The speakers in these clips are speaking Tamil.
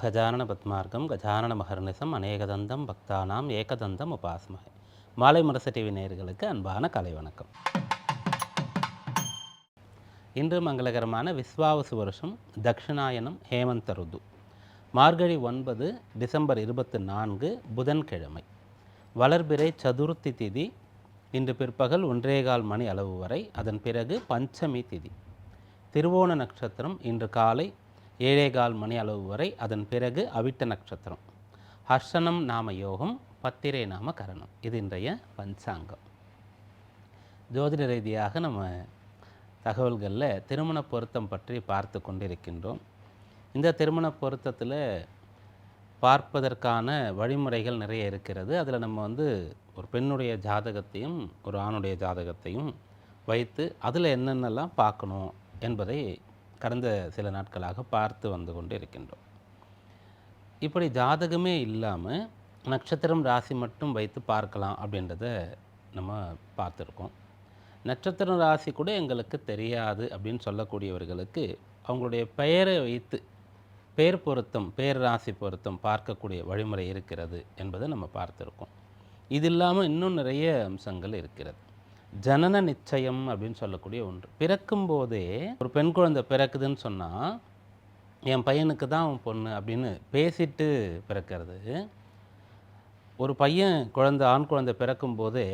அகஜானன பத்மார்க்கம் கஜானன மகர்நிசம் அநேகதந்தம் பக்தானாம் ஏகதந்தம் உபாஸ்மகை மாலை முரசு டிவி நேயர்களுக்கு அன்பான கலை வணக்கம். இன்று மங்களகரமான விஸ்வாவசு வருஷம் தக்ஷிணாயனம் ஹேமந்த ருது. மார்கழி ஒன்பது டிசம்பர் இருபத்தி நான்கு புதன்கிழமை. வளர்பிறை சதுர்த்தி திதி இன்று பிற்பகல் ஒன்றேகால் மணி அளவு வரை அதன் பிறகு பஞ்சமி திதி. திருவோண நட்சத்திரம் இன்று காலை ஏழேகால் மணி அளவு வரை அதன் பிறகு அவிட்ட நட்சத்திரம். ஹர்ஷனம் நாம யோகம் பத்திரை நாம கரணம். இது இன்றைய பஞ்சாங்கம். ஜோதிட ரீதியாக நம்ம தகவல்களில் திருமண பொருத்தம் பற்றி பார்த்து கொண்டிருக்கின்றோம். இந்த திருமண பொருத்தத்தில் பார்ப்பதற்கான வழிமுறைகள் நிறைய இருக்கிறது. அதில் நம்ம வந்து ஒரு பெண்ணுடைய ஜாதகத்தையும் ஒரு ஆணுடைய ஜாதகத்தையும் வைத்து அதில் என்னென்னலாம் பார்க்கணும் என்பதை கடந்த சில நாட்களாக பார்த்து வந்து கொண்டு இருக்கின்றோம். இப்படி ஜாதகமே இல்லாமல் நட்சத்திரம் ராசி மட்டும் வைத்து பார்க்கலாம் அப்படின்றத நம்ம பார்த்துருக்கோம். நட்சத்திரம் ராசி கூட எங்களுக்கு தெரியாது அப்படின்னு சொல்லக்கூடியவர்களுக்கு அவங்களுடைய பெயரை வைத்து பெயர் பொருத்தம் பேர் ராசி பொருத்தம் பார்க்கக்கூடிய வழிமுறை இருக்கிறது என்பதை நம்ம பார்த்துருக்கோம். இது இல்லாமல் இன்னும் நிறைய அம்சங்கள் இருக்கிறது. ஜனன நிச்சயம் அப்படின்னு சொல்லக்கூடிய ஒன்று. பிறக்கும்போதே ஒரு பெண் குழந்தை பிறக்குதுன்னு சொன்னால் என் பையனுக்கு தான் அவன் பொண்ணு அப்படின்னு பேசிட்டு பிறக்கிறது. ஒரு பையன் குழந்தை ஆண் குழந்தை பிறக்கும்போதே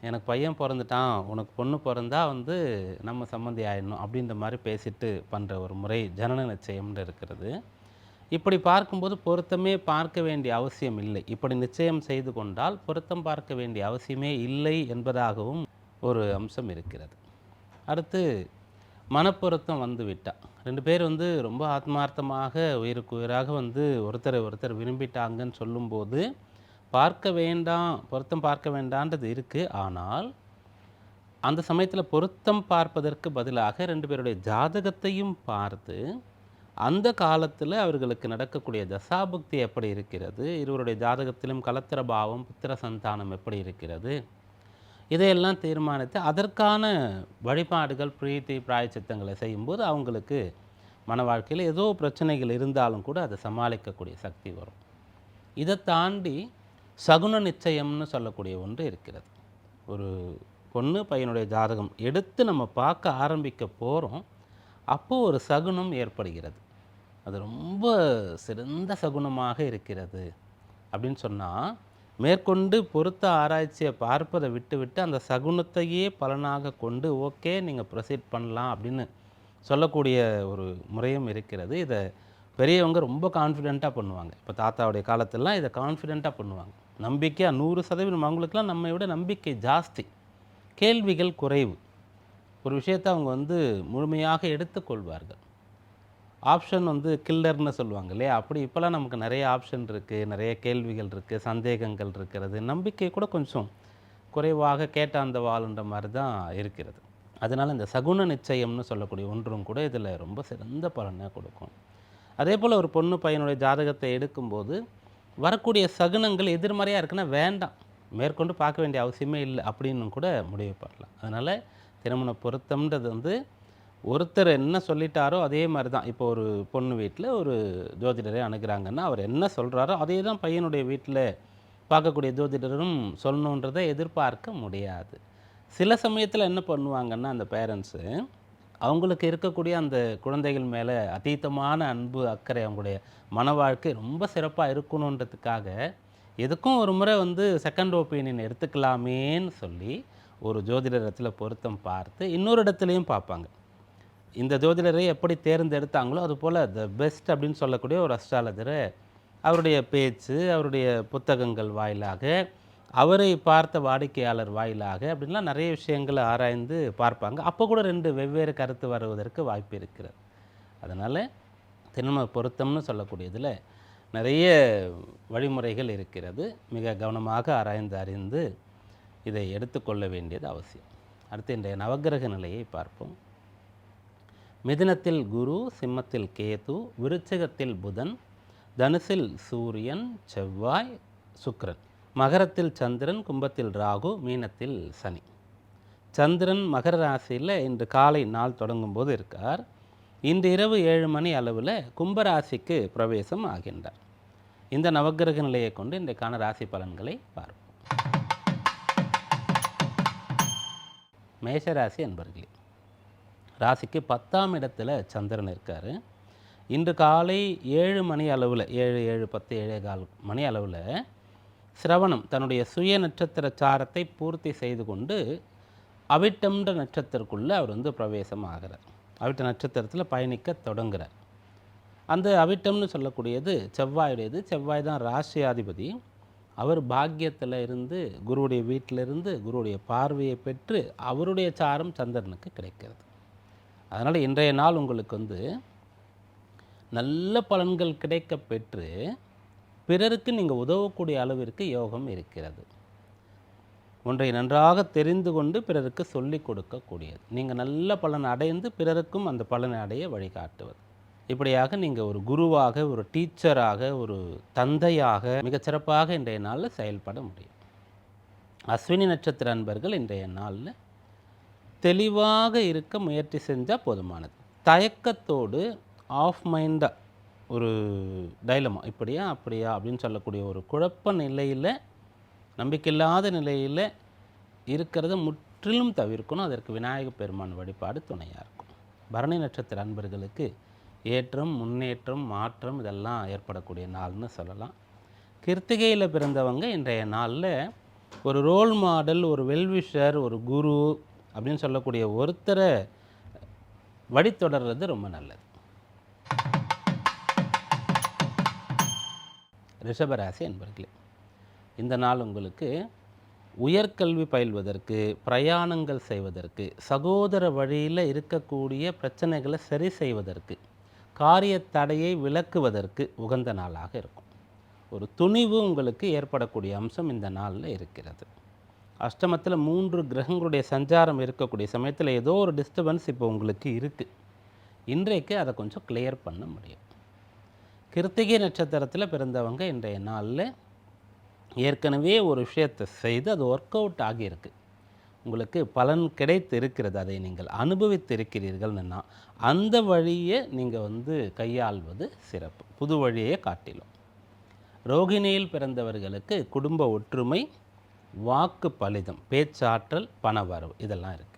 எனக்கு பையன் பிறந்துட்டான் உனக்கு பொண்ணு பிறந்தா வந்து நம்ம சம்மந்தி ஆயிடணும் அப்படின்ற மாதிரி பேசிட்டு பண்ணுற ஒரு முறை ஜனன நிச்சயம்னு இருக்கிறது. இப்படி பார்க்கும்போது பொருத்தமே பார்க்க வேண்டிய அவசியம் இல்லை. இப்படி நிச்சயம் செய்து கொண்டால் பொருத்தம் பார்க்க வேண்டிய அவசியமே இல்லை என்பதாகவும் ஒரு அம்சம் இருக்கிறது. அடுத்து மனப்பொருத்தம் வந்து விட்டால் ரெண்டு பேர் வந்து ரொம்ப ஆத்மார்த்தமாக உயிருக்கு உயிராக வந்து ஒருத்தரை ஒருத்தர் விரும்பிட்டாங்கன்னு சொல்லும்போது பார்க்க வேண்டாம் பொருத்தம் பார்க்க வேண்டான்றது இருக்குது ஆனால் அந்த சமயத்தில் பொருத்தம் பார்ப்பதற்கு பதிலாக ரெண்டு பேருடைய ஜாதகத்தையும் பார்த்து அந்த காலத்தில் அவர்களுக்கு நடக்கக்கூடிய தசாபுக்தி எப்படி இருக்கிறது? இருவருடைய ஜாதகத்திலும் கலத்திர பாவம் புத்திர சந்தானம் எப்படி இருக்கிறது? இதையெல்லாம் தீர்மானித்து அதற்கான வழிபாடுகள் பிரீத்தி பிராயச்சித்தங்களை செய்யும்போது அவங்களுக்கு மன வாழ்க்கையில் ஏதோ பிரச்சனைகள் இருந்தாலும் கூட அதை சமாளிக்கக்கூடிய சக்தி வரும். இதை தாண்டி சகுன நிச்சயம்னு சொல்லக்கூடிய ஒன்று இருக்கிறது. ஒரு பொண்ணு பையனுடைய ஜாதகம் எடுத்து நம்ம பார்க்க ஆரம்பிக்க போகிறோம் அப்போது ஒரு சகுனம் ஏற்படுகிறது. அது ரொம்ப சிறந்த சகுனமாக இருக்கிறது அப்படின்னு சொன்னால் மேற்கொண்டு பொருத்த ஆராய்ச்சியை பார்ப்பதை விட்டுவிட்டு அந்த சகுனத்தையே பலனாக கொண்டு ஓகே நீங்கள் ப்ரொசீட் பண்ணலாம் அப்படின்னு சொல்லக்கூடிய ஒரு முறையும் இருக்கிறது. இதை பெரியவங்க ரொம்ப கான்ஃபிடெண்ட்டாக பண்ணுவாங்க. இப்போ தாத்தாவுடைய காலத்திலலாம் இதை கான்ஃபிடெண்ட்டாக பண்ணுவாங்க. நம்பிக்கையாக நூறு சதவீதம். அவங்களுக்குலாம் நம்மை விட நம்பிக்கை ஜாஸ்தி. கேள்விகள் குறைவு. ஒரு விஷயத்தை அவங்க வந்து முழுமையாக எடுத்துக்கொள்வார்கள். ஆப்ஷன் வந்து கில்லர்னு சொல்லுவாங்க இல்லையா? அப்படி இப்போலாம் நமக்கு நிறைய ஆப்ஷன் இருக்குது நிறைய கேள்விகள் இருக்குது சந்தேகங்கள் இருக்கிறது. நம்பிக்கை கூட கொஞ்சம் குறைவாக கேட்ட அந்த வாழ்ன்ற மாதிரி தான் இருக்கிறது. அதனால் இந்த சகுன நிச்சயம்னு சொல்லக்கூடிய ஒன்றும் கூட இதில் ரொம்ப சிறந்த பலனை கொடுக்கும். அதே போல் ஒரு பொண்ணு பையனுடைய ஜாதகத்தை எடுக்கும்போது வரக்கூடிய சகுனங்கள் எதிர்மறையாக இருக்குன்னா வேண்டாம். மேற்கொண்டு பார்க்க வேண்டிய அவசியமே இல்லை. அப்படின்னு கூட முடிவு பண்ணலாம். அதனால் திருமண பொருத்தம்ன்றது வந்து ஒருத்தர் என்ன சொல்லிட்டாரோ அதே மாதிரி தான். இப்போ ஒரு பொண்ணு வீட்டில் ஒரு ஜோதிடரை அணுகிறாங்கன்னா அவர் என்ன சொல்கிறாரோ அதே தான் பையனுடைய வீட்டில் பார்க்கக்கூடிய ஜோதிடரும் சொல்லணுன்றதை எதிர்பார்க்க முடியாது. சில சமயத்தில் என்ன பண்ணுவாங்கன்னா அந்த பேரண்ட்ஸு அவங்களுக்கு இருக்கக்கூடிய அந்த குழந்தைகள் மேலே அதீத்தமான அன்பு அக்கறை அவங்களுடைய மன வாழ்க்கை ரொம்ப சிறப்பாக இருக்கணுன்றதுக்காக எதுக்கும் ஒரு முறை வந்து செகண்ட் ஒப்பீனியன் எடுத்துக்கலாமேன்னு சொல்லி ஒரு ஜோதிடரத்தில் பொருத்தம் பார்த்து இன்னொரு இடத்துலையும் பார்ப்பாங்க. இந்த ஜோதிடரை எப்படி தேர்ந்தெடுத்தாங்களோ அதுபோல் த பெஸ்ட் அப்படின்னு சொல்லக்கூடிய ஒரு அஸ்ட்ராலஜரை அவருடைய பேச்சு அவருடைய புத்தகங்கள் வாயிலாக அவரை பார்த்த வாடிக்கையாளர் வாயிலாக அப்படின்லாம் நிறைய விஷயங்களை ஆராய்ந்து பார்ப்பாங்க. அப்போ கூட ரெண்டு வெவ்வேறு கருத்து வருவதற்கு வாய்ப்பு இருக்கிறது. அதனால் திருமண பொருத்தம்னு சொல்லக்கூடியதில் நிறைய வழிமுறைகள் இருக்கிறது. மிக கவனமாக ஆராய்ந்து அறிந்து இதை எடுத்துக்கொள்ள வேண்டியது அவசியம். அடுத்து இன்றைய நவக்கிரக நிலையை பார்ப்போம். மிதினத்தில் குரு சிம்மத்தில் கேது விருச்சகத்தில் புதன் தனுசில் சூரியன் செவ்வாய் சுக்ரன் மகரத்தில் சந்திரன் கும்பத்தில் ராகு மீனத்தில் சனி. சந்திரன் மகர ராசியில் இன்று காலை நாள் தொடங்கும் போது இருக்கார். இன்று இரவு ஏழு மணி அளவில் கும்பராசிக்கு பிரவேசம் ஆகின்றார். இந்த நவக்கிரக நிலையை கொண்டு இன்றைக்கான ராசி பலன்களை பார்ப்போம். மேஷராசி என்பர்களே ராசிக்கு பத்தாம் இடத்துல சந்திரன் இருக்கார். இன்று காலை ஏழு மணி அளவில் ஏழு ஏழு பத்து ஏழே கால் மணி அளவில் சிரவணம் தன்னுடைய சுய நட்சத்திர சாரத்தை பூர்த்தி செய்து கொண்டு அவிட்டம்ன்ற நட்சத்திரக்குள்ளே அவர் வந்து பிரவேசம் ஆகிறார் அவிட்ட நட்சத்திரத்தில் பயணிக்க தொடங்குகிறார் அந்த அவிட்டம்னு சொல்லக்கூடியது செவ்வாயுடையது. செவ்வாய் தான் ராசியாதிபதி. அவர் பாக்கியத்தில் இருந்து குருவுடைய வீட்டிலிருந்து குருவுடைய பார்வையை பெற்று அவருடைய சாரம் சந்திரனுக்கு கிடைக்கிறது. அதனால் இன்றைய நாள் உங்களுக்கு வந்து நல்ல பலன்கள் கிடைக்க பெற்று பிறருக்கு நீங்கள் உதவக்கூடிய அளவிற்கு யோகம் இருக்கிறது. ஒன்றை நன்றாக தெரிந்து கொண்டு பிறருக்கு சொல்லிக் கொடுக்கக்கூடியது. நீங்கள் நல்ல பலன் அடைந்து பிறருக்கும் அந்த பலனை அடைய வழிகாட்டுவது. இப்படியாக நீங்கள் ஒரு குருவாக ஒரு டீச்சராக ஒரு தந்தையாக மிகச்சிறப்பாக இன்றைய நாளில் செயல்பட முடியும். அஸ்வினி நட்சத்திர அன்பர்கள் இன்றைய நாளில் தெளிவாக இருக்க முயற்சி செஞ்சால் போதுமானது. தயக்கத்தோடு ஆஃப் மைண்டாக ஒரு டைலமா இப்படியா அப்படியா அப்படின்னு சொல்லக்கூடிய ஒரு குழப்ப நிலையில் நம்பிக்கையில்லாத நிலையில் இருக்கிறத முற்றிலும் தவிர்க்கணும். அதற்கு விநாயக பெருமான் வழிபாடு துணையாக இருக்கும். பரணி நட்சத்திர அன்பர்களுக்கு ஏற்றம் முன்னேற்றம் மாற்றம் இதெல்லாம் ஏற்படக்கூடிய நாள்னு சொல்லலாம். கிருத்திகையில் பிறந்தவங்க இன்றைய நாளில் ஒரு ரோல் மாடல் ஒரு வெல்விஷர் ஒரு குரு அப்படின்னு சொல்லக்கூடிய ஒருத்தரை வழித்தொடர்றது ரொம்ப நல்லது. ரிஷபராசி என்பர்களே இந்த நாள் உங்களுக்கு உயர்கல்வி பயில்வதற்கு பிரயாணங்கள் செய்வதற்கு சகோதர வழியில் இருக்கக்கூடிய பிரச்சனைகளை சரி செய்வதற்கு காரிய தடையை விளக்குவதற்கு உகந்த நாளாக இருக்கும். ஒரு துணிவு உங்களுக்கு ஏற்படக்கூடிய அம்சம் இந்த நாளில் இருக்கிறது. அஷ்டமத்தில் மூன்று கிரகங்களுடைய சஞ்சாரம் இருக்கக்கூடிய சமயத்தில் ஏதோ ஒரு டிஸ்டர்பன்ஸ் இப்போ உங்களுக்கு இருக்குது இன்றைக்கு அதை கொஞ்சம் கிளியர் பண்ண முடியும். கிருத்திகை நட்சத்திரத்தில் பிறந்தவங்க இன்றைய நாளில் ஏற்கனவே ஒரு விஷயத்தை செய்து அது ஒர்க் அவுட் ஆகியிருக்கு. உங்களுக்கு பலன் கிடைத்து இருக்கிறது அதை நீங்கள் அனுபவித்து இருக்கிறீர்கள்னா அந்த வழியை நீங்கள் வந்து கையாள்வது சிறப்பு. புது வழியை காட்டிலும். ரோகிணியில் பிறந்தவர்களுக்கு குடும்ப ஒற்றுமை வாக்கு பலிதம் பேச்சாற்றல் பணவரவு இதெல்லாம் இருக்குது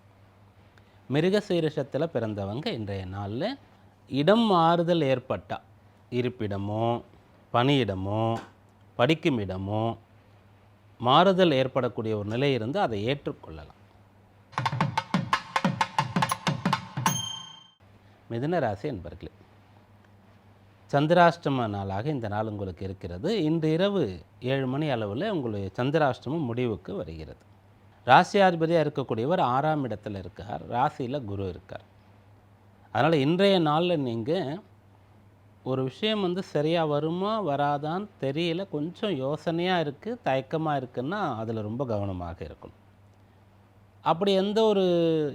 மிருகசீரிஷத்தில் பிறந்தவங்க இன்றைய நாளில் இடம் மாறுதல் ஏற்பட்டால் இருப்பிடமோ பணியிடமோ படிக்கும் இடமோ மாறுதல் ஏற்படக்கூடிய ஒரு நிலை இருந்து அதை ஏற்றுக்கொள்ளலாம். மிதுன ராசி என்பர்களே சந்திராஷ்டம நாளாக இந்த நாள் உங்களுக்கு இருக்கிறது. இன்று இரவு ஏழு மணி அளவில் உங்களுடைய சந்திராஷ்டமம் முடிவுக்கு வருகிறது. ராசியாதிபதியாக இருக்கக்கூடியவர் ஆறாம் இடத்தில் இருக்கார். ராசியில் குரு இருக்கார். அதனால் இன்றைய நாளில் நீங்கள் ஒரு விஷயம் வந்து சரியாக வருமா வராதான்னு தெரியல. கொஞ்சம் யோசனையாக இருக்குது தயக்கமாக இருக்குன்னா அதில் ரொம்ப கவனமாக இருக்கணும். அப்படி எந்த ஒரு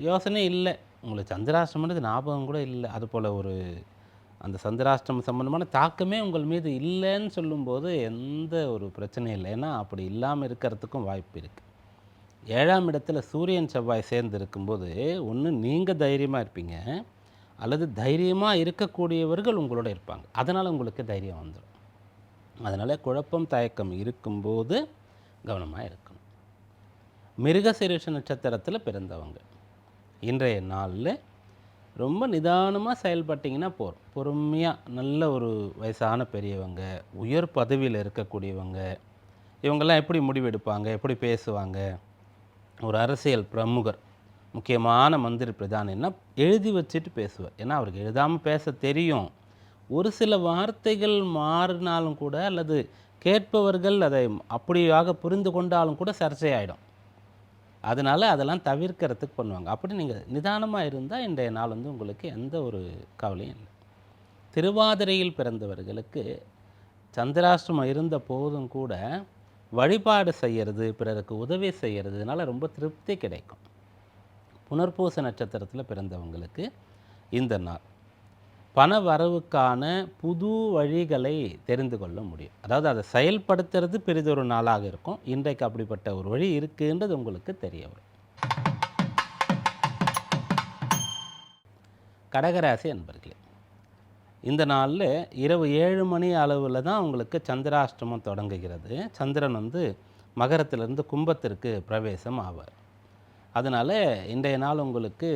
யோசனையும் இல்லை. உங்களுக்கு சந்திராஷ்டமன்றது ஞாபகம் கூட இல்லை. அது போல் ஒரு அந்த சந்திராஷ்டமம் சம்பந்தமான தாக்கமே உங்கள் மீது இல்லைன்னு சொல்லும்போது எந்த ஒரு பிரச்சனையும் இல்லை. ஏன்னா அப்படி இல்லாமல் இருக்கிறதுக்கும் வாய்ப்பு இருக்குது ஏழாம் இடத்துல சூரியன் செவ்வாய் சேர்ந்து இருக்கும்போது ஒன்று நீங்கள் தைரியமாக இருப்பீங்க. அல்லது தைரியமாக இருக்கக்கூடியவர்கள் உங்களோட இருப்பாங்க. அதனால் உங்களுக்கு தைரியம் வந்துடும் அதனால் குழப்பம் தயக்கம் இருக்கும்போது கவனமாக இருக்கணும். மிருகசீரிஷ நட்சத்திரத்தில் பிறந்தவங்க. இன்றைய நாளில் ரொம்ப நிதானமாக செயல்பட்டிங்கன்னா போகிறோம் பொறுமையாக நல்ல ஒரு வயசான பெரியவங்க உயர் பதவியில் இருக்கக்கூடியவங்க இவங்கெல்லாம் எப்படி முடிவெடுப்பாங்க எப்படி பேசுவாங்க? ஒரு அரசியல் பிரமுகர் முக்கியமான மந்திரி பிரதானின்னா எழுதி வச்சுட்டு பேசுவார். ஏன்னா அவருக்கு எழுதாமல் பேச தெரியும். ஒரு சில வார்த்தைகள் மாறினாலும் கூட அல்லது கேட்பவர்கள் அதை அப்படியாக புரிந்து கொண்டாலும் கூட சர்ச்சையாயிடும். அதனால் அதெல்லாம் தவிர்க்கிறதுக்கு பண்ணுவாங்க. அப்படி நீங்கள் நிதானமாக இருந்தால் இன்றைய நாள் வந்து உங்களுக்கு எந்த ஒரு கவலையும் இல்லை. திருவாதிரையில் பிறந்தவர்களுக்கு சந்திராஷ்டமம் இருந்த போதும் கூட வழிபாடு செய்கிறது பிறருக்கு உதவி செய்கிறதுனால ரொம்ப திருப்தி கிடைக்கும். புனர்பூச நட்சத்திரத்தில் பிறந்தவங்களுக்கு இந்த நாள். பண வரவுக்கான புது வழிகளை தெரிந்து கொள்ள முடியும். அதாவது அதை செயல்படுத்துறது பெரிதொரு நாளாக இருக்கும். இன்றைக்கு அப்படிப்பட்ட ஒரு வழி இருக்குன்றது உங்களுக்கு தெரிய வரும். கடகராசி என்பர்களே இந்த நாளில் இரவு ஏழு மணி அளவில் தான் உங்களுக்கு சந்திராஷ்டமம் தொடங்குகிறது. சந்திரன் வந்து மகரத்திலிருந்து கும்பத்திற்கு பிரவேசம் ஆவார். அதனால் இன்றைய நாள் உங்களுக்கு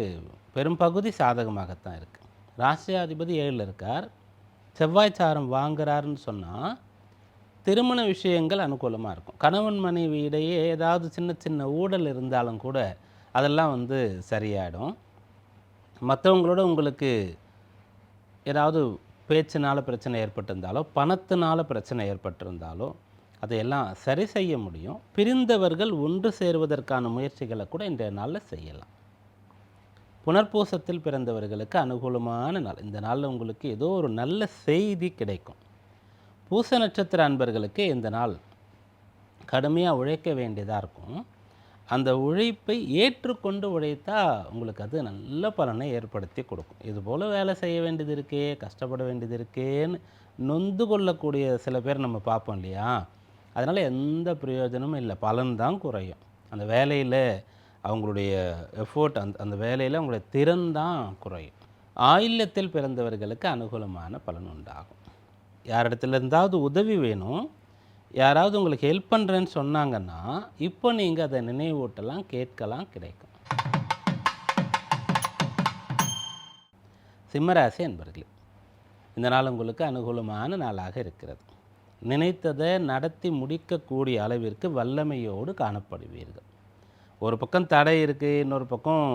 பெரும்பகுதி சாதகமாகத்தான் இருக்குது ராசியாதிபதி ஏழில் இருக்கார். செவ்வாய் சாரம் வாங்குறாருன்னு சொன்னால் திருமண விஷயங்கள் அனுகூலமாக இருக்கும். கணவன் மனைவி இடையே ஏதாவது சின்ன சின்ன ஊடல் இருந்தாலும் கூட அதெல்லாம் வந்து சரியாயிடும். மற்றவங்களோட உங்களுக்கு ஏதாவது பேச்சினால் பிரச்சனை ஏற்பட்டிருந்தாலோ பணத்தினால் பிரச்சனை ஏற்பட்டிருந்தாலோ அதையெல்லாம் சரி செய்ய முடியும். பிரிந்தவர்கள் ஒன்று சேருவதற்கான முயற்சிகளை கூட இன்றைய நாளில் செய்யலாம். புனர்பூசத்தில் பிறந்தவர்களுக்கு அனுகூலமான நாள். இந்த நாளில் உங்களுக்கு ஏதோ ஒரு நல்ல செய்தி கிடைக்கும். பூச நட்சத்திர அன்பர்களுக்கு இந்த நாள் கடுமையாக உழைக்க வேண்டியதாக இருக்கும். அந்த உழைப்பை ஏற்றுக்கொண்டு உழைத்தா உங்களுக்கு அது நல்ல பலனை ஏற்படுத்தி கொடுக்கும். இதுபோல் வேலை செய்ய வேண்டியது இருக்கே கஷ்டப்பட வேண்டியது இருக்கேன்னு நொந்து கொள்ளக்கூடிய சில பேர் நம்ம பார்ப்போம் இல்லையா? அதனால் எந்த பிரயோஜனமும் இல்லை. பலன் தான் குறையும். அந்த வேலையில் அவங்களுடைய எஃபோர்ட் அந்த அந்த வேலையில் அவங்களுடைய திறன் தான் குறையும். ஆயில்யத்தில் பிறந்தவர்களுக்கு அனுகூலமான பலன் உண்டாகும். யாரிடத்துல இருந்தாவது உதவி வேணும் யாராவது உங்களுக்கு ஹெல்ப் பண்ணுறேன்னு சொன்னாங்கன்னா இப்போ நீங்கள் அதை நினைவூட்டலாம் கேட்கலாம் கிடைக்கும். சிம்மராசி என்பர்களே இந்த நாள் உங்களுக்கு அனுகூலமான நாளாக இருக்கிறது. நினைத்ததை நடத்தி முடிக்கக்கூடிய அளவிற்கு வல்லமையோடு காணப்படுவீர்கள். ஒரு பக்கம் தடை இருக்குது இன்னொரு பக்கம்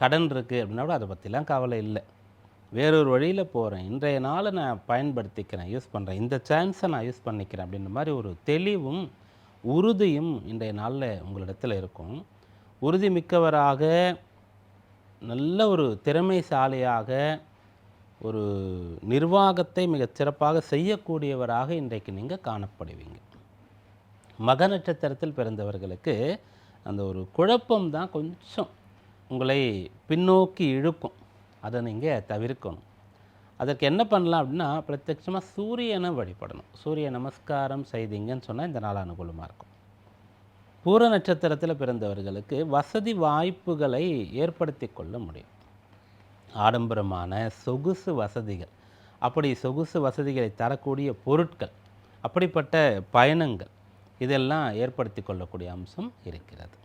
கடன் இருக்குது அப்படின்னா கூட அதை பற்றிலாம் கவலை இல்லை. வேறொரு வழியில் போகிறேன் இன்றைய நாளை நான் பயன்படுத்திக்கிறேன் யூஸ் பண்ணுறேன் இந்த சான்ஸை நான் யூஸ் பண்ணிக்கிறேன் அப்படின்ற மாதிரி ஒரு தெளிவும் உறுதியும் இன்றைய நாளில் உங்களிடத்தில் இருக்கும். உறுதி மிக்கவராக நல்ல ஒரு திறமைசாலியாக ஒரு நிர்வாகத்தை மிகச் சிறப்பாக செய்யக்கூடியவராக இன்றைக்கு நீங்கள் காணப்படுவீங்க. மக நட்சத்திரத்தில் பிறந்தவர்களுக்கு அந்த ஒரு குழப்பம் தான் கொஞ்சம் உங்களை பின்னோக்கி இழுக்கும். அதை நீங்கள் தவிர்க்கணும். அதற்கு என்ன பண்ணலாம் அப்படின்னா பிரத்யட்சமாக சூரியனை வழிபடணும். சூரிய நமஸ்காரம் செய்தீங்கன்னு சொன்னால் இந்த நாள் அனுகூலமாக இருக்கும். பூர நட்சத்திரத்தில் பிறந்தவர்களுக்கு வசதி வாய்ப்புகளை ஏற்படுத்தி கொள்ள முடியும். ஆடம்பரமான சொகுசு வசதிகள். அப்படி சொகுசு வசதிகளை தரக்கூடிய பொருட்கள் அப்படிப்பட்ட பயணங்கள் இதெல்லாம் ஏற்படுத்தி கொள்ளக்கூடிய அம்சம் இருக்கிறது.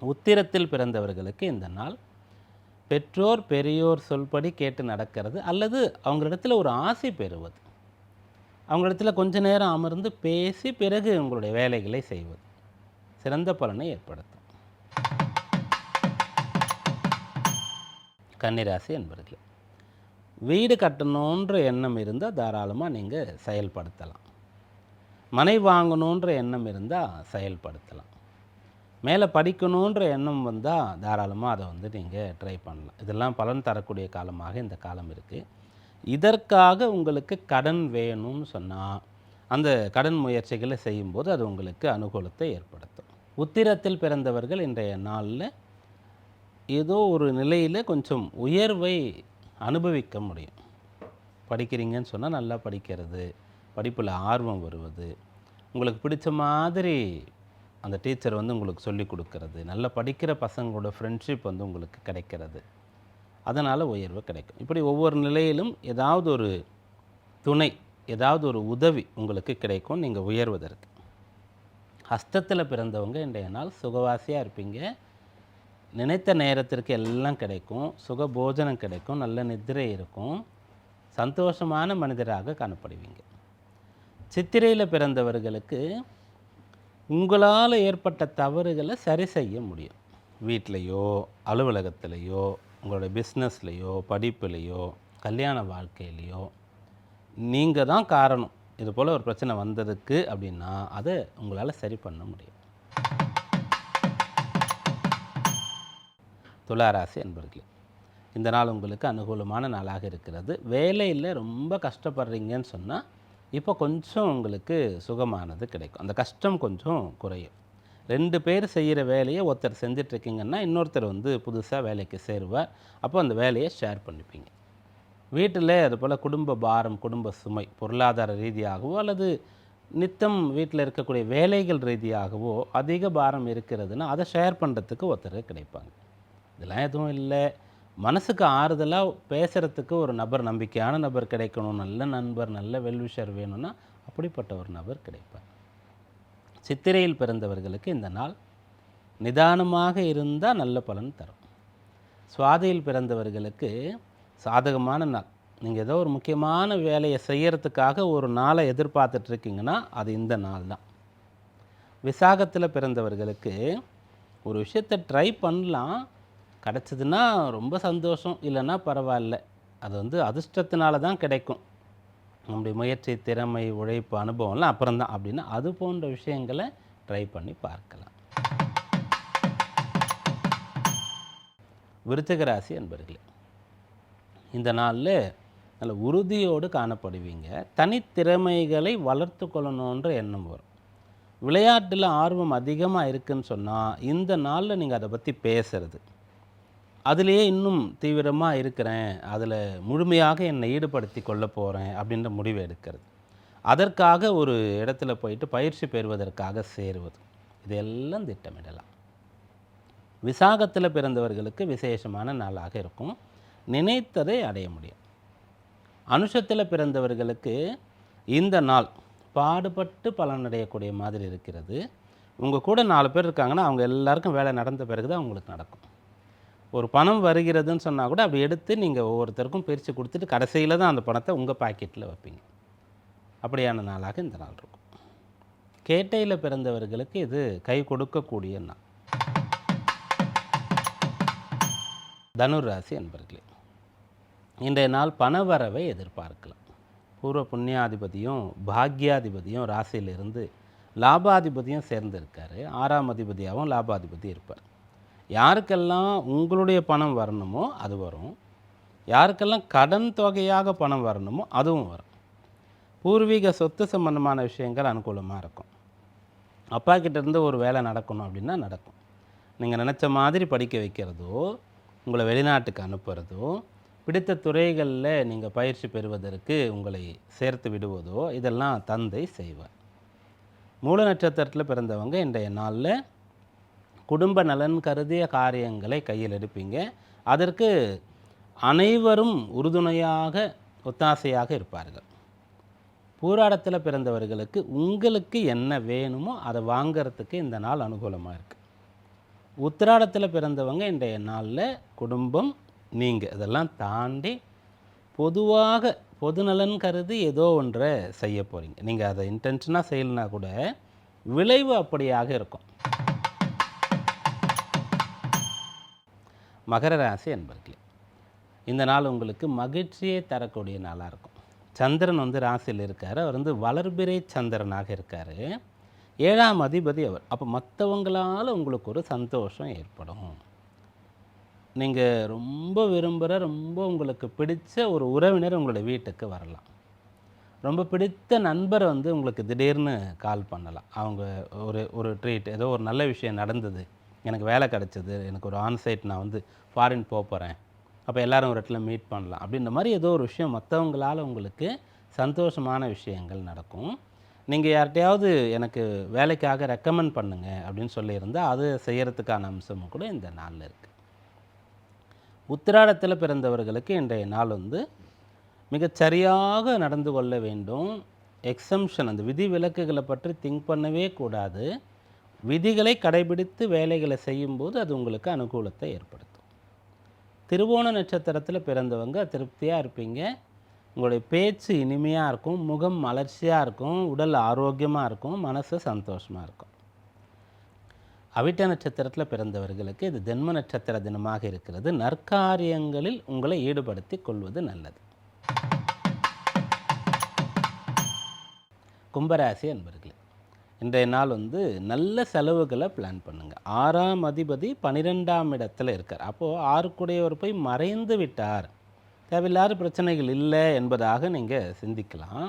உத்திரத்தில் பிறந்தவர்களுக்கு இந்த நாள் பெற்றோர் பெரியோர் சொல்படி கேட்டு நடக்கிறது. அல்லது அவங்களிடத்தில் ஒரு ஆசை பெறுவது. அவங்களிடத்தில் கொஞ்ச நேரம் அமர்ந்து பேசி பிறகு உங்களுடைய வேலைகளை செய்வது. சிறந்த பலனை ஏற்படுத்தும். கன்னிராசி என்பர்களே வீடு கட்டணுன்ற எண்ணம் இருந்தால் தாராளமாக நீங்கள் செயல்படுத்தலாம். மனை வாங்கணுன்ற எண்ணம் இருந்தால் செயல்படுத்தலாம். மேலே படிக்கணுன்ற எண்ணம் வந்தால் தாராளமாக அதை வந்து நீங்கள் ட்ரை பண்ணலாம். இதெல்லாம் பலன் தரக்கூடிய காலமாக இந்த காலம் இருக்குது இதற்காக உங்களுக்கு கடன் வேணும்னு சொன்னால் அந்த கடன் முயற்சிகளை செய்யும்போது அது உங்களுக்கு அனுகூலத்தை ஏற்படுத்தும். உத்திரத்தில் பிறந்தவர்கள் இன்றைய நாளில் ஏதோ ஒரு நிலையில் கொஞ்சம் உயர்வை அனுபவிக்க முடியும். படிக்கிறீங்கன்னு சொன்னால் நல்லா படிக்கிறது. படிப்பில் ஆர்வம் வருவது உங்களுக்கு பிடிச்ச மாதிரி அந்த டீச்சர் வந்து உங்களுக்கு சொல்லி கொடுக்கறது நல்லா படிக்கிற பசங்களோட ஃப்ரெண்ட்ஷிப் வந்து உங்களுக்கு கிடைக்கிறது. அதனால் உயர்வு கிடைக்கும். இப்படி ஒவ்வொரு நிலையிலும் ஏதாவது ஒரு துணை ஏதாவது ஒரு உதவி உங்களுக்கு கிடைக்கும் நீங்கள் உயர்வதற்கு. ஹஸ்தத்தில் பிறந்தவங்க இன்றைய நாள் சுகவாசியாக இருப்பீங்க. நினைத்த நேரத்திற்கு எல்லாம் கிடைக்கும். சுக போஜனம் கிடைக்கும். நல்ல நிதிரை இருக்கும். சந்தோஷமான மனிதராக காணப்படுவீங்க. சித்திரையில் பிறந்தவர்களுக்கு உங்களால் ஏற்பட்ட தவறுகளை சரி செய்ய முடியும். வீட்லேயோ அலுவலகத்திலையோ உங்களோட பிஸ்னஸ்லேயோ படிப்புலேயோ கல்யாண வாழ்க்கையிலையோ நீங்கள் தான் காரணம். இது போல் ஒரு பிரச்சனை வந்ததுக்கு அப்படின்னா அதை உங்களால் சரி பண்ண முடியும். துளாராசி என்பர்களே இந்த நாள் உங்களுக்கு அனுகூலமான நாளாக இருக்கிறது. வேலையில் ரொம்ப கஷ்டப்படுறீங்கன்னு சொன்னால் இப்போ கொஞ்சம் உங்களுக்கு சுகமானது கிடைக்கும். அந்த கஷ்டம் கொஞ்சம் குறையும். ரெண்டு பேர் செய்கிற வேலையை ஒருத்தர் செஞ்சிட்ருக்கீங்கன்னா இன்னொருத்தர் வந்து புதுசாக வேலைக்கு சேருவார். அப்போ அந்த வேலையை ஷேர் பண்ணிப்பீங்க. வீட்டில் அதுபோல் குடும்ப பாரம் குடும்ப சுமை பொருளாதார ரீதியாகவோ அல்லது நித்தம் வீட்டில் இருக்கக்கூடிய வேலைகள் ரீதியாகவோ அதிக பாரம் இருக்கிறதுனா அதை ஷேர் பண்ணுறதுக்கு ஒருத்தர் கிடைப்பாங்க. இதெல்லாம் எதுவும் இல்லை. மனசுக்கு ஆறுதலாக பேசுகிறதுக்கு ஒரு நபர் நம்பிக்கையான நபர் கிடைக்கணும். நல்ல நண்பர் நல்ல வெல்விஷர் வேணும்னா அப்படிப்பட்ட ஒரு நபர் கிடைப்பார். சித்திரையில் பிறந்தவர்களுக்கு இந்த நாள் நிதானமாக இருந்தால் நல்ல பலன் தரும். சுவாதியில் பிறந்தவர்களுக்கு சாதகமான நாள். நீங்கள் ஏதோ ஒரு முக்கியமான வேலையை செய்கிறதுக்காக ஒரு நாளை எதிர்பார்த்துட்ருக்கீங்கன்னா அது இந்த நாள் தான். விசாகத்தில் பிறந்தவர்களுக்கு ஒரு விஷயத்தை ட்ரை பண்ணலாம். கிடச்சிதுன்னா ரொம்ப சந்தோஷம் இல்லைன்னா பரவாயில்ல. அது வந்து அதிர்ஷ்டத்தினால தான் கிடைக்கும். நம்முடைய முயற்சி திறமை உழைப்பு அனுபவம்லாம் அப்புறம்தான் அப்படின்னா அது போன்ற விஷயங்களை ட்ரை பண்ணி பார்க்கலாம். விருச்சகராசி அன்பர்களே இந்த நாளில் நல்ல உறுதியோடு காணப்படுவீங்க. தனித்திறமைகளை வளர்த்து கொள்ளணுன்ற எண்ணம் வரும். விளையாட்டில் ஆர்வம் அதிகமாக இருக்குன்னு சொன்னால் இந்த நாளில் நீங்கள் அதை பற்றி பேசுகிறது அதிலேயே இன்னும் தீவிரமாக இருக்கிறேன். அதில் முழுமையாக என்னை ஈடுபடுத்தி கொள்ள போகிறேன் அப்படின்ற முடிவு எடுக்கிறது. அதற்காக ஒரு இடத்துல போயிட்டு பயிற்சி பெறுவதற்காக சேருவது. இதெல்லாம் திட்டமிடலாம். விசாகத்தில் பிறந்தவர்களுக்கு விசேஷமான நாளாக இருக்கும். நினைத்ததை அடைய முடியும். அனுஷத்தில் பிறந்தவர்களுக்கு இந்த நாள் பாடுபட்டு பலனடையக்கூடிய மாதிரி இருக்கிறது. உங்கள் கூட நாலு பேர் இருக்காங்கன்னா அவங்க எல்லாருக்கும் வேலை நடந்த பிறகு தான் அவங்களுக்கு நடக்கும். ஒரு பணம் வருகிறதுன்னு சொன்னால் கூட அப்படி எடுத்து நீங்கள் ஒவ்வொருத்தருக்கும் பிரித்து கொடுத்துட்டு கடைசியில் தான் அந்த பணத்தை உங்கள் பாக்கெட்டில் வைப்பீங்க. அப்படியான நாளாக இந்த நாள் இருக்கும். கேட்டையில் பிறந்தவர்களுக்கு இது கை கொடுக்கக்கூடிய நாள். தனுர் ராசி அன்பர்களே இன்றைய நாள் பணவரவை எதிர்பார்க்கலாம். பூர்வ புண்ணியாதிபதியும் பாக்யாதிபதியும் ராசியிலிருந்து லாபாதிபதியும் சேர்ந்திருக்காரு. ஆறாம் அதிபதியாகவும் லாபாதிபதி இருப்பார். யாருக்கெல்லாம் உங்களுடைய பணம் வரணுமோ அது வரும். யாருக்கெல்லாம் கடன் தொகையாக பணம் வரணுமோ அதுவும் வரும். பூர்வீக சொத்து சம்பந்தமான விஷயங்கள் அனுகூலமாக இருக்கும். அப்பா கிட்டேருந்து ஒரு வேலை நடக்கணும் அப்படின்னா நடக்கும். நீங்கள் நினச்ச மாதிரி படிக்க வைக்கிறதோ உங்களை வெளிநாட்டுக்கு அனுப்புகிறதோ பிடித்த துறைகளில் நீங்கள் பயிற்சி பெறுவதற்கு உங்களை சேர்த்து விடுவதோ இதெல்லாம் தந்தை செய்வார். மூல நட்சத்திரத்தில் பிறந்தவங்க இன்றைய நாளில் குடும்ப நலன் கருதிய காரியங்களை கையில் எடுப்பீங்க. அதற்கு அனைவரும் உறுதுணையாக ஒத்தாசையாக இருப்பார்கள். பூராடத்தில் பிறந்தவர்களுக்கு உங்களுக்கு என்ன வேணுமோ அதை வாங்கிறதுக்கு இந்த நாள் அனுகூலமாக இருக்குது உத்திராடத்தில் பிறந்தவங்க இன்றைய நாளில் குடும்பம் நீங்கள் இதெல்லாம் தாண்டி பொதுவாக பொதுநலன் கருதி ஏதோ ஒன்றை செய்ய போகிறீங்க நீங்கள் அதை இன்டென்ஷனாக செய்யலைனா கூட விளைவு அப்படியாக இருக்கும். மகர ராசி அன்பர்களே இந்த நாள் உங்களுக்கு மகிழ்ச்சியை தரக்கூடிய நாளாக இருக்கும். சந்திரன் வந்து ராசியில் இருக்கார். அவர் வந்து வளர்பிறை சந்திரனாக இருக்கார். ஏழாம் அதிபதி அவர். அப்போ மற்றவங்களால் உங்களுக்கு ஒரு சந்தோஷம் ஏற்படும். நீங்கள் ரொம்ப விரும்புகிற ரொம்ப உங்களுக்கு பிடித்த ஒரு உறவினர் உங்களுடைய வீட்டுக்கு வரலாம். ரொம்ப பிடித்த நண்பர் வந்து உங்களுக்கு திடீர்னு கால் பண்ணலாம். அவங்க ஒரு ஒரு ட்ரீட் ஏதோ ஒரு நல்ல விஷயம் நடந்தது. எனக்கு வேலை கிடச்சிது எனக்கு ஒரு ஆன்சைட் நான் வந்து ஃபாரின் போக போகிறேன் அப்போ எல்லோரும் ஒரு இடத்துல மீட் பண்ணலாம் அப்படின்ற மாதிரி ஏதோ ஒரு விஷயம் மற்றவங்களால் உங்களுக்கு சந்தோஷமான விஷயங்கள் நடக்கும். நீங்கள் யார்கிட்டையாவது எனக்கு வேலைக்காக ரெக்கமெண்ட் பண்ணுங்க அப்படின்னு சொல்லியிருந்தால் அது செய்கிறதுக்கான அம்சமும் கூட இந்த நாளில் இருக்குது உத்திராடத்தில் பிறந்தவர்களுக்கு இன்றைய நாள் வந்து மிகச்சரியாக நடந்து கொள்ள வேண்டும். எக்ஸம்ஷன் அந்த விதி விலக்குகளை பற்றி திங்க் பண்ணவே கூடாது. விதிகளை கடைபிடித்து வேலைகளை செய்யும்போது அது உங்களுக்கு அனுகூலத்தை ஏற்படுத்தும். திருவோண நட்சத்திரத்தில் பிறந்தவங்க திருப்தியாக இருப்பீங்க. உங்களுடைய பேச்சு இனிமையாக இருக்கும் முகம் மலர்ச்சியாக இருக்கும் உடல் ஆரோக்கியமாக இருக்கும் மனசு சந்தோஷமாக இருக்கும். அவிட்ட நட்சத்திரத்தில் பிறந்தவர்களுக்கு இது ஜென்ம நட்சத்திர தினமாக இருக்கிறது. நற்காரியங்களில் உங்களை ஈடுபடுத்தி கொள்வது நல்லது. கும்பராசி என்பது இன்றைய நாள் வந்து நல்ல செலவுகளை பிளான் பண்ணுங்கள் ஆறாம் அதிபதி பன்னிரெண்டாம் இடத்துல இருக்கார். அப்போது ஆறுக்குடையவர் போய் மறைந்து விட்டார். தேவையில்லாத பிரச்சனைகள் இல்லை என்பதாக நீங்கள் சிந்திக்கலாம்.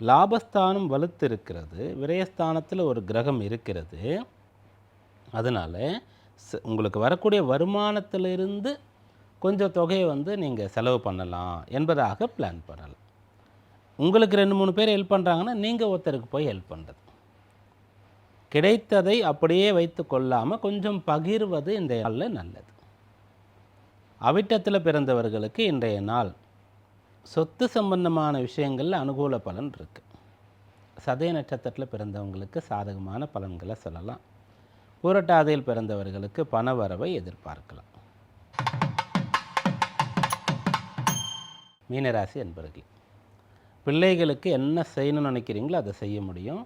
லாபஸ்தானம் வலுத்து இருக்கிறது விரயஸ்தானத்தில் ஒரு கிரகம் இருக்கிறது. அதனால் உங்களுக்கு வரக்கூடிய வருமானத்திலிருந்து கொஞ்சம் தொகையை வந்து நீங்கள் செலவு பண்ணலாம் என்பதாக பிளான் பண்ணலாம். உங்களுக்கு ரெண்டு மூணு பேர் ஹெல்ப் பண்ணுறாங்கன்னா நீங்கள் ஒருத்தருக்கு போய் ஹெல்ப் பண்ணுறது கிடைத்ததை அப்படியே வைத்து கொள்ளாமல் கொஞ்சம் பகிர்வது இந்த நாளில் நல்லது. அவிட்டத்தில் பிறந்தவர்களுக்கு இன்றைய நாள் சொத்து சம்பந்தமான விஷயங்களில் அனுகூல பலன் இருக்குது சதய நட்சத்திரத்தில் பிறந்தவங்களுக்கு சாதகமான பலன்களை சொல்லலாம். பூரட்டாதையில் பிறந்தவர்களுக்கு பணவரவை எதிர்பார்க்கலாம். மீனராசி என்பர்கள் பிள்ளைகளுக்கு என்ன செய்யணும்னு நினைக்கிறீங்களோ அதை செய்ய முடியும்.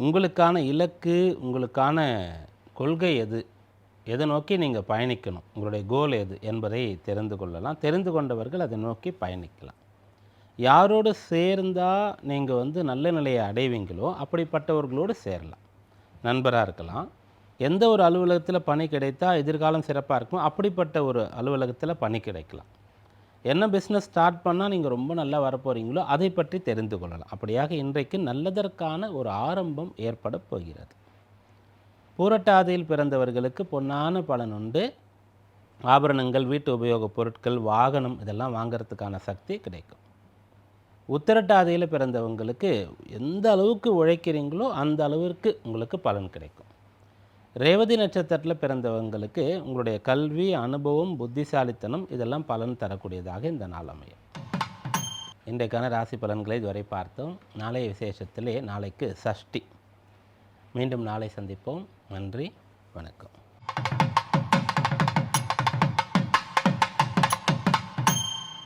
உங்களுக்கான இலக்கு உங்களுக்கான கொள்கை எது? எதை நோக்கி நீங்கள் பயணிக்கணும்? உங்களுடைய கோல் எது? என்பதை தெரிந்து கொள்ளலாம். தெரிந்து கொண்டவர்கள் அதை நோக்கி பயணிக்கலாம். யாரோடு சேர்ந்தால் நீங்கள் வந்து நல்ல நிலையை அடைவீங்களோ அப்படிப்பட்டவர்களோடு சேரலாம். நண்பராக இருக்கலாம். எந்த ஒரு அலுவலகத்தில் பணி கிடைத்தால் எதிர்காலம் சிறப்பாக இருக்கும். அப்படிப்பட்ட ஒரு அலுவலகத்தில் பணி கிடைக்கலாம். என்ன பிஸ்னஸ் ஸ்டார்ட் பண்ணால் நீங்கள் ரொம்ப நல்லா வரப்போகிறீங்களோ அதை பற்றி தெரிந்து கொள்ளலாம். அப்படியாக இன்றைக்கு நல்லதற்கான ஒரு ஆரம்பம் ஏற்பட போகிறது. பூரட்டாதியில் பிறந்தவர்களுக்கு பொன்னான பலன் உண்டு. ஆபரணங்கள் வீட்டு உபயோகப் பொருட்கள் வாகனம் இதெல்லாம் வாங்கிறதுக்கான சக்தி கிடைக்கும். உத்திரட்டாதியில் பிறந்தவங்களுக்கு எந்த அளவுக்கு உழைக்கிறீங்களோ அந்த அளவிற்கு உங்களுக்கு பலன் கிடைக்கும். ரேவதி நட்சத்திரத்தில் பிறந்தவங்களுக்கு உங்களுடைய கல்வி அனுபவம் புத்திசாலித்தனம் இதெல்லாம் பலன் தரக்கூடியதாக இந்த நாள் அமையும். இன்றைக்கான ராசி பலன்களை இதுவரை பார்த்தோம். நாளைய விசேஷத்திலே நாளைக்கு சஷ்டி. மீண்டும் நாளை சந்திப்போம். நன்றி. வணக்கம்.